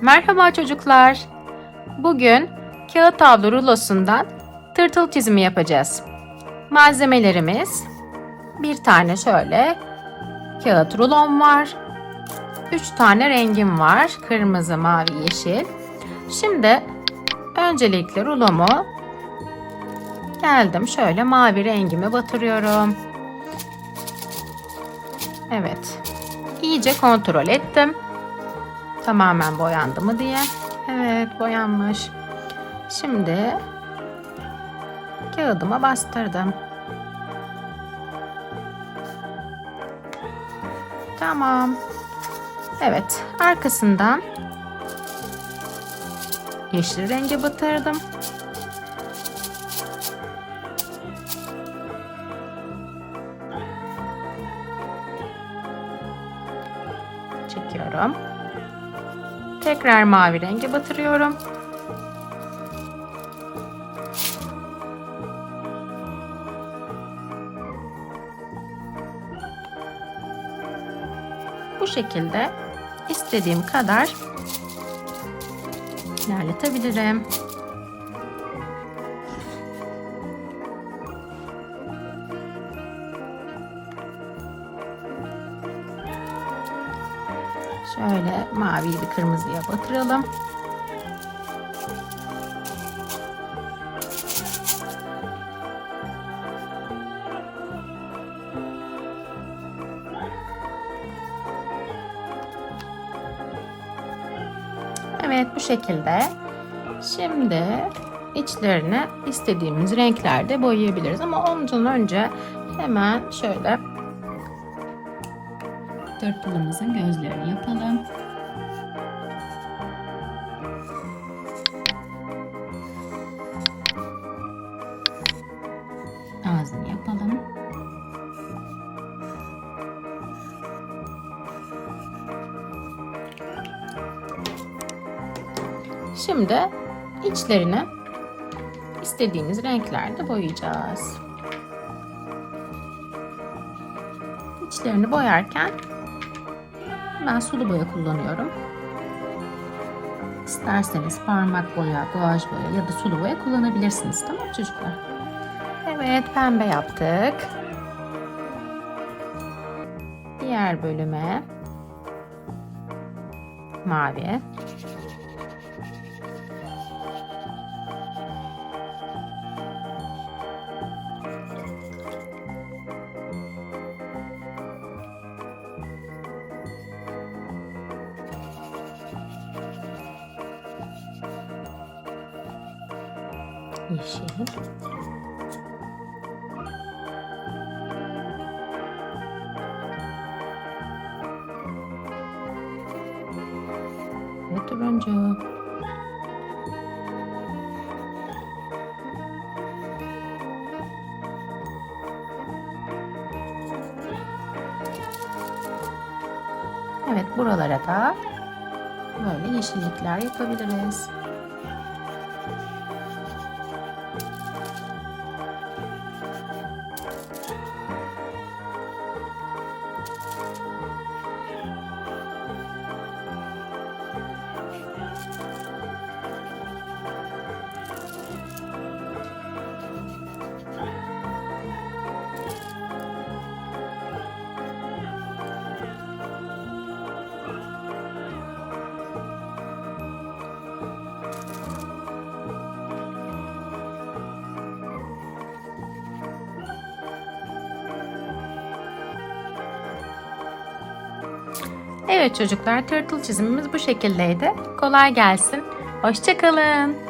Merhaba çocuklar. Bugün kağıt havlu rulosundan tırtıl çizimi yapacağız. Malzemelerimiz bir tane şöyle kağıt rulon var. Üç tane rengim var. Kırmızı, mavi, yeşil. Şimdi öncelikle rulomu geldim şöyle mavi rengimi batırıyorum. Evet. İyice kontrol ettim. Tamamen boyandı mı diye. Evet boyanmış. Şimdi kağıdıma bastırdım. Tamam. Evet arkasından yeşil renge batırdım. Çekiyorum. Tekrar mavi renge batırıyorum. Bu şekilde istediğim kadar ilerletebilirim. Şöyle maviyi bir kırmızıya batıralım. Evet bu şekilde. Şimdi içlerini istediğimiz renklerde boyayabiliriz. Ama ondan önce hemen şöyle tırtılımızın gözlerini yapalım. Ağzını yapalım. Şimdi içlerini istediğimiz renklerde boyayacağız. İçlerini boyarken ben sulu boya kullanıyorum. İsterseniz parmak boya, guaj boya ya da sulu boya kullanabilirsiniz. Tamam çocuklar? Evet pembe yaptık. Diğer bölüme mavi. Yeşil. Ve turuncu. Evet buralara da böyle yeşillikler yapabiliriz. Evet çocuklar, tırtıl çizimimiz bu şekildeydi. Kolay gelsin. Hoşçakalın.